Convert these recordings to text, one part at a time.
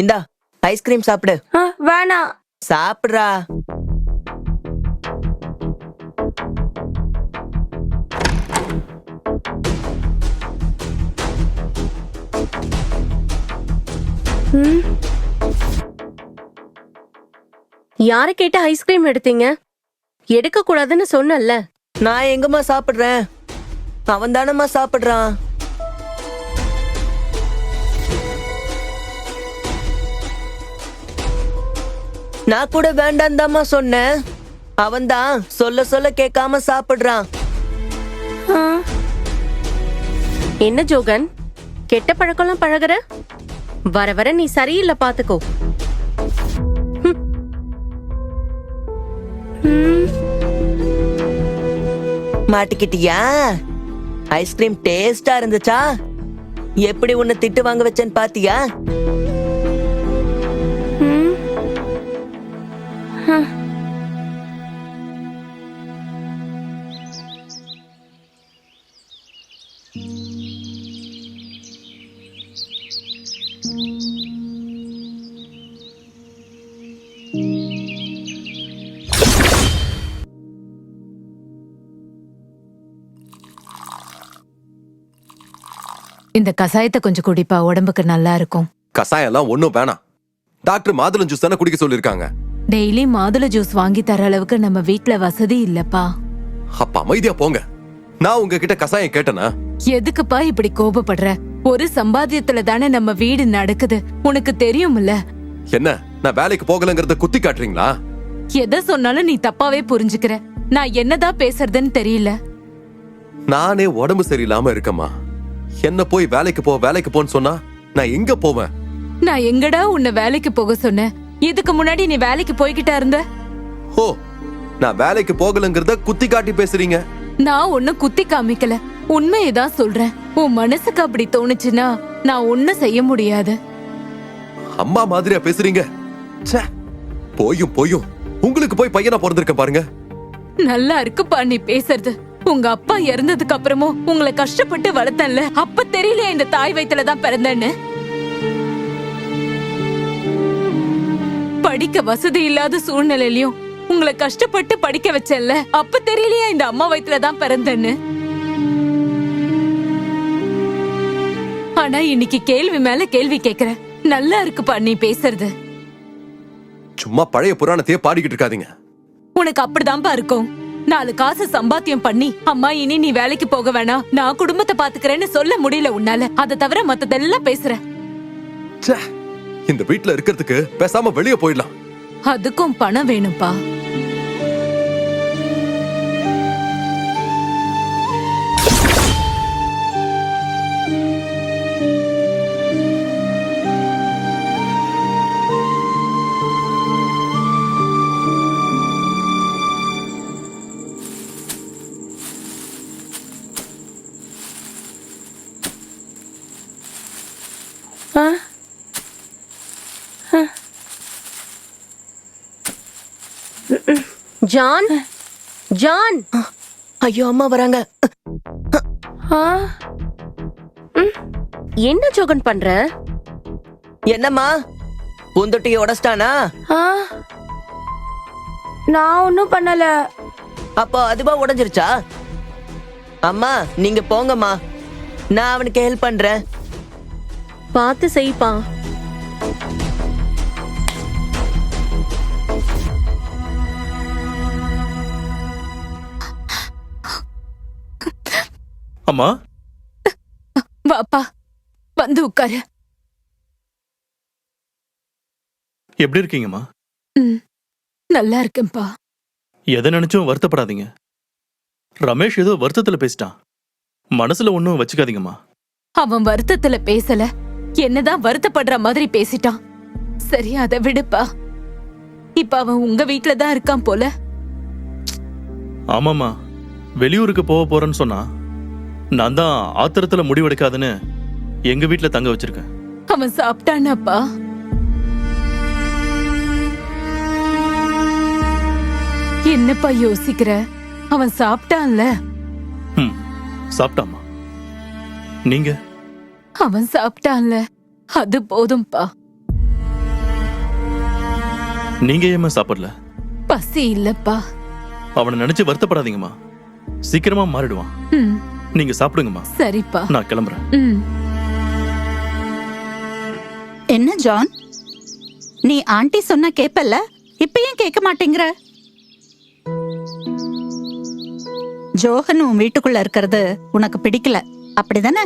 இந்தா ஐஸ்கிரீம் சாப்பிடு. வேணாம். சாப்பிடுறா. யார கேட்டு ஐஸ்கிரீம் எடுத்தீங்க? எடுக்க கூடாதுன்னு சொன்னல நான் எங்கம்மா சாப்பிடுறேன்? அவன் தானம்மா சாப்பிடுறான். நான் கூட வேண்டாம் தாம்மா சொன்னேன். அவன் தான் சொல்ல சொல்ல கேட்காம சாப்பிடுறான். என்ன ஜோகன்? கெட்ட பழக்கம்லாம் பழகுற? வர வர நீ சரியில்லை பாத்துக்கோ. மாட்டிக்கிட்டியா? ஐஸ்கிரீம் டேஸ்டா இருந்துச்சா? எப்படி உன்னை திட்டு வாங்க வச்சேன்னு பாத்தியா? இந்த கசாயத்தை கொஞ்சம் குடிப்பா உடம்புக்கு நல்லா இருக்கும். கசாயம் எல்லாம் ஒண்ணும் வேணாம். டாக்டர் மாதுளம் ஜூஸ் தானே குடிக்க சொல்லிருக்காங்க டெய்லி மாதுளை ஜூஸ் வாங்கி தர அளவுக்கு நம்ம வீட்ல வசதி இல்லப்பா. அப்ப அமைதியா போங்க. நான் உங்ககிட்ட கசாயம் கேட்டனா? எதுக்குப்பா இப்படி கோபப்படுற? ஒரு சம்பாத்தியத்துல தானே நம்ம வீடு நடக்குது. உனக்கு தெரியும்ல என்ன நான் வேலைக்கு போகலங்கறத குத்தி காட்டுறீங்களா? எதை சொன்னாலும் நீ தப்பாவே புரிஞ்சுக்கிற. நான் என்னதான் பேசுறதுன்னு தெரியல. நானே உடம்பு சரியில்லாம இருக்கேம்மா. என்ன போய் வேலைக்கு போ வேலைக்கு போன்னு சொன்னா நான் எங்க போவேன்? நான் எங்கடா உன்னை வேலைக்கு போக சொன்னேன்? இதுக்கு முன்னாடி நீ வேலைக்கு போய்கிட்டா இருந்த? ஓ நான் வேலைக்கு போகலங்கறத குத்தி காட்டி பேசுறீங்க. நான் ஒன்னும் குத்தி காமிக்கல. உண்மையதான் சொல்றேன். உன் மனசுக்கு அப்படி தோணுச்சுன்னா நான் ஒன்னும் செய்ய முடியாது. அம்மா மாதிரியா பேசுறீங்க. ச்சே போயும் போயும். உங்களுக்கு போய் பையனா பிறந்திருக்க பாருங்க. நல்லா இருக்குப்பா நீ பேசுறது. உங்க அப்பா இறந்ததுக்கு அப்புறமும் உங்களை கஷ்டப்பட்டு வளர்த்தன்ல. அப்ப தெரியலையா இந்த தாய் வயித்துல தான் பிறந்தேன்னு? படிக்க வசதி இல்லாத சூழ்நிலையிலயும் உங்களை கஷ்டப்பட்டு படிக்க வச்சேன்ல அப்ப தெரியலையா இந்த அம்மா வயித்துல தான் பிறந்தேன்னு? ஆனா இன்னைக்கு கேள்வி மேல கேள்வி கேக்குற நல்லா இருக்குப்பா நீ பேசுறது. சும்மா பழைய புராணத்தையே பாடிக்கிட்டு இருக்காதீங்க. உனக்கு அப்படிதான்பா இருக்கும். நாலு காசு சம்பாத்தியம் பண்ணி அம்மா இனி நீ வேலைக்கு போக வேணாம். நான் குடும்பத்தை பாத்துக்கிறேன்னு சொல்ல முடியல உன்னால. அதை தவிர மத்ததெல்லாம் பேசுற. இந்த வீட்ல இருக்கிறதுக்கு பேசாம வெளியே போயிடலாம். அதுக்கும் பணம் வேணும்பா. ஆ, ஜான்? ஜான்? ஐயோ அம்மா வராங்க. என்ன ஜோகன் பண்ற? என்னம்மா? பூந்தொட்டியை உடச்சிட்டானா. நான் ஒன்னும் பண்ணல. அப்போ அதுவா உடைஞ்சிருச்சா? அம்மா நீங்க போங்கம்மா. நான் அவனுக்கு ஹெல்ப் பண்றேன். பார்த்து செய்ப்பா. அம்மா? வாப்பா வந்து உட்காரு. எப்படி இருக்கீங்கம்மா? நல்லா இருக்கேன்பா எதை நினைச்சும் வருத்தப்படாதீங்க. ரமேஷ் ஏதோ வருத்தத்துல பேசிட்டான். மனசுல ஒன்றும் வச்சுக்காதீங்கம்மா. அவன் வருத்தத்துல பேசல. என்னதான் வருத்தப்படுற மாதிரி பேசிட்டான். சரி அதை விடுப்பா. இப்ப அவன் உங்க வீட்ல தான் இருக்கான் போல. ஆமாம்மா. வெளியூருக்கு போக போறேன்னு சொன்னா நான் தான் ஆத்திரத்துல முடிவெடுக்காதுன்னு எங்க வீட்ல தங்க வச்சிருக்கேன். அவன் சாப்பிட்டானாப்பா. என்னப்பா யோசிக்கிற? அவன் சாப்பிட்டான்ல. ம் சாப்பிட்டாம்மா. நீங்க? அவன் சாப்பிட்டான்ல. அது போதும்பா. நீங்க ஏமா சாப்பிடல? பசி இல்லப்பா. அவனை நினைச்சு வருத்தப்படாதீங்கம்மா. சீக்கிரமா மாறிடுவான். ம் நீங்க சாப்பிடுங்கம்மா. சரிப்பா. நான் கிளம்புறேன். என்ன ஜான்? நீ ஆண்டி சொன்னா கேப்பல்ல? இப்ப ஏன் கேட்க மாட்டேங்கிற? ஜோஹன் உன் வீட்டுக்குள்ள இருக்கிறது உனக்கு பிடிக்கல. அப்படிதானே?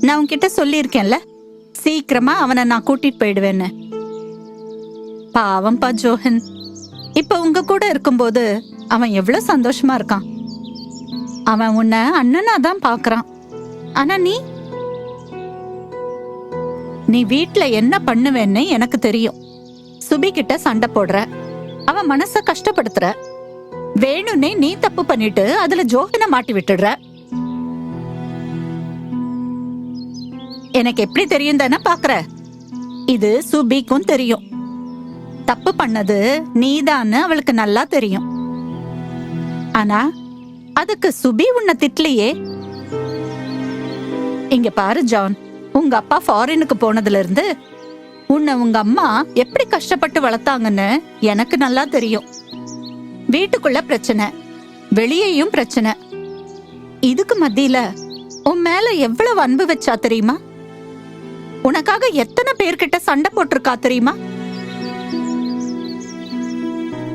நான் உன்கிட்ட சொல்லியிருக்கேன்ல. சீக்கிரமா அவனை நான் கூட்டிட்டு போயிடுவேன்னு. பாவம்பா ஜோஹன் இப்ப உங்க கூட இருக்கும்போது அவன் எவ்வளவு சந்தோஷமா இருக்கான். அவன் உன்னை அண்ணனா தான் பாக்குறான் ஆனா நீ? நீ வீட்ல என்ன பண்ணுவேன்னு எனக்கு தெரியும். சுபி கிட்ட சண்டை போடுற. அவன் மனச கஷ்டப்படுத்துற. வேணும்னே நீ தப்பு பண்ணிட்டு அதுல ஜோகனை மாட்டி விட்டுடுற. எனக்கு எப்படி தெரியும் தானே பாக்குற இது சுபிக்கும் தெரியும். தப்பு பண்ணது நீதான்னு அவளுக்கு நல்லா தெரியும். ஆனா அதுக்கு சுபி உன்னை திட்டலையே. இங்க பாரு ஜான். உங்க அப்பா ஃபாரினுக்கு போனதுல இருந்து உன்னை உங்க அம்மா எப்படி கஷ்டப்பட்டு வளர்த்தாங்கன்னு எனக்கு நல்லா தெரியும். வீட்டுக்குள்ள பிரச்சனை வெளியேயும் பிரச்சனை. இதுக்கு மத்தியில உன் மேல எவ்வளவு அன்பு வச்சா தெரியுமா? உனக்காக எத்தனை பேர்கிட்ட சண்டை போட்டிருக்கா தெரியுமா?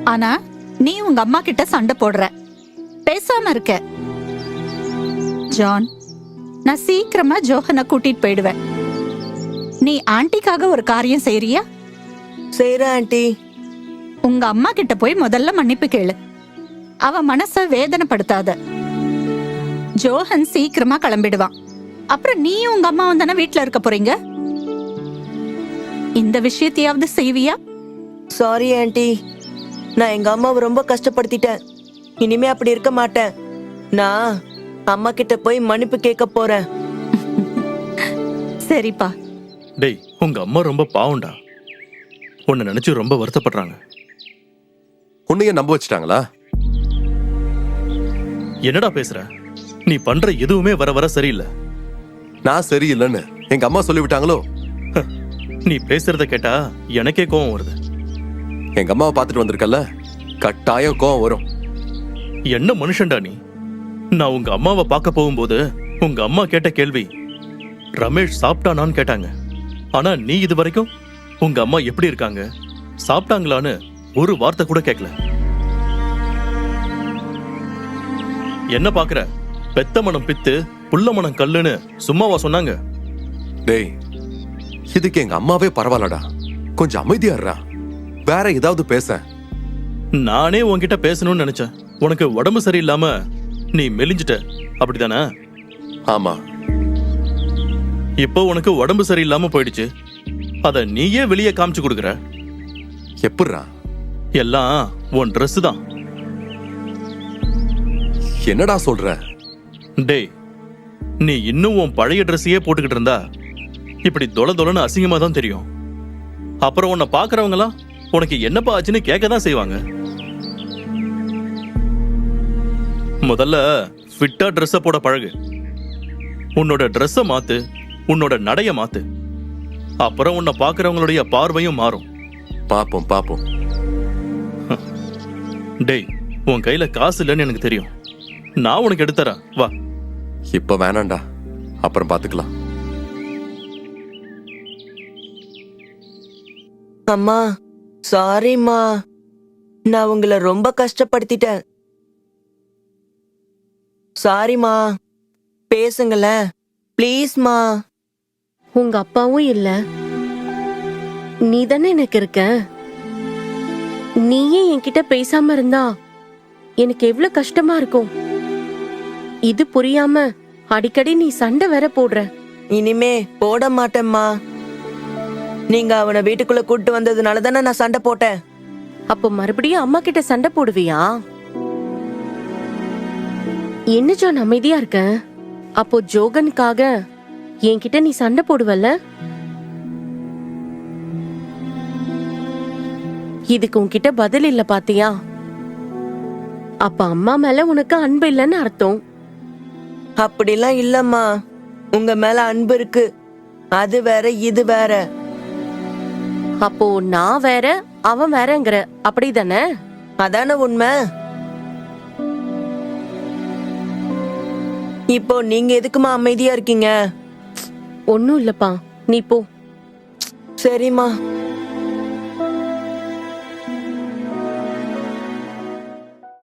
ஆனா நீ உங்க அம்மா கிட்ட சண்டை போடுற. பேசாம இருக்க. ஜான் நான் சீக்கிரமா ஜோஹனை கூட்டிட்டு போயிடுவேன். நீ ஆண்டிக்காக ஒரு காரியம் செய்யறியா செய்யறேன் ஆண்டி. உங்க அம்மா கிட்ட போய் முதல்ல மன்னிப்பு கேளு. அவ மனச வேதனைப்படுத்தாத. ஜோஹன் சீக்கிரமா கிளம்பிடுவான். அப்புறம் நீ உங்க அம்மாவும் தானே வீட்ல இருக்க போறீங்க? இந்த விஷயத்தையாவது செய்வியா? Sorry aunty. நான் எங்க அம்மாவை ரொம்ப கஷ்டப்படுத்திட்டேன். இனிமே அப்படி இருக்க மாட்டேன். நான் அம்மா கிட்ட போய் மன்னிப்பு கேட்க போறேன். சரிப்பா. டேய் உங்க அம்மா ரொம்ப பாவம்டா. உன்னை நினைச்சு ரொம்ப வருத்தப்படுறாங்க. உன்னையே நம்ப வச்சுட்டாங்களா? என்னடா பேசுற? நீ பண்ற எதுவுமே வர வர சரியில்லை. நான் சரியில்லைன்னு எங்க அம்மா சொல்லிவிட்டாங்களோ? நீ பேசுறத கேட்டா எனக்கே கோவம் வருது. எங்க அம்மாவை பார்த்துட்டு வந்திருக்கல கட்டாயம் கோவம் வரும். என்ன மனுஷன்டா நீ? நான் உங்க அம்மாவை பார்க்க போகும்போது உங்க அம்மா கேட்ட கேள்வி ரமேஷ் சாப்பிட்டானான்னு கேட்டாங்க. ஆனா நீ இது வரைக்கும் உங்க அம்மா எப்படி இருக்காங்க? சாப்பிட்டாங்களான்னு ஒரு வார்த்தை கூட கேட்கல என்ன பாக்குற? பெத்த மனம் பித்து புள்ள மனம் கல்லுன்னு சும்மாவா சொன்னாங்க? டேய் இதுக்கு எங்க அம்மாவே பரவாயில்லடா. கொஞ்சம் அமைதியா வேற ஏதாவது பேச. நானே உன்கிட்ட பேசணும்னு நினைச்சேன். உனக்கு உடம்பு சரியில்லாம நீ மெலிஞ்சிட்ட. அப்படிதானே? ஆமா. இப்போ உனக்கு உடம்பு சரியில்லாம போயிடுச்சு. அத நீயே வெளியே காமிச்சு கொடுக்குற. எப்படிரா எல்லாம் உன் Dress தான். என்னடா சொல்ற? டேய் நீ இன்னும் உன் பழைய ட்ரெஸ்ஸையே போட்டுக்கிட்டு இருந்தா இப்படி தொல தொலன்னு அசிங்கமா தான் தெரியும். அப்புறம் உன்னை பாக்குறவங்களாம் உனக்கு என்னப்பா ஆச்சுன்னு கேட்க தான் செய்வாங்க. முதல்ல ஃபிட்டா ட்ரெஸ்ஸை போட பழகு. உன்னோட ட்ரெஸ்ஸை மாத்து உன்னோட நடைய மாத்து. அப்புறம் உன்னை பாக்குறவங்களுடைய பார்வையும் மாறும். பாப்போம் பாப்போம். டேய் உன் கையில காசு இல்லைன்னு எனக்கு தெரியும். நான் உனக்கு எடுத்துறேன் வா. இப்ப வேணாம்டா. அப்புறம் பாத்துக்கலாம். அம்மா சாரிம்மா நான் உங்களை ரொம்ப கஷ்டப்படுத்திட்டேன். சாரிம்மா பேசுங்களேன் ப்ளீஸ்மா உங்க அப்பாவும் இல்ல. நீ தானே எனக்கு இருக்க? நீயே என்கிட்ட பேசாம இருந்தா எனக்கு எவ்வளவு கஷ்டமா இருக்கும்? இது புரியாம அடிக்கடி நீ சண்டை வேற போடுற. இனிமே போட மாட்டேம்மா. நீங்க அவனை வீட்டுக்குள்ள கூட்டு வந்ததுனால தானே நான் சண்டை போட்டேன். அப்போ மறுபடியும் அம்மா கிட்ட சண்டை போடுவியா? என்ன ஜான் அமைதியா இருக்க? அப்போ ஜோகனுக்காக என்கிட்ட நீ சண்டை போடுவல்ல? இதுக்கு உன்கிட்ட பதில் இல்ல பாத்தியா? அப்ப அம்மா மேல உனக்கு அன்பு இல்லைன்னு அர்த்தம். அப்படிலாம் இல்லம்மா. உங்க மேல அன்பு இருக்கு. அது வேற இது வேற. அப்போ நான் வேற அவன் வேறங்கிற. அப்படிதானே? அதானே உண்மை? இப்போ நீங்க எதுக்குமா அமைதியா இருக்கீங்க? ஒன்னும் இல்லப்பா. நீ போ. சரிம்மா.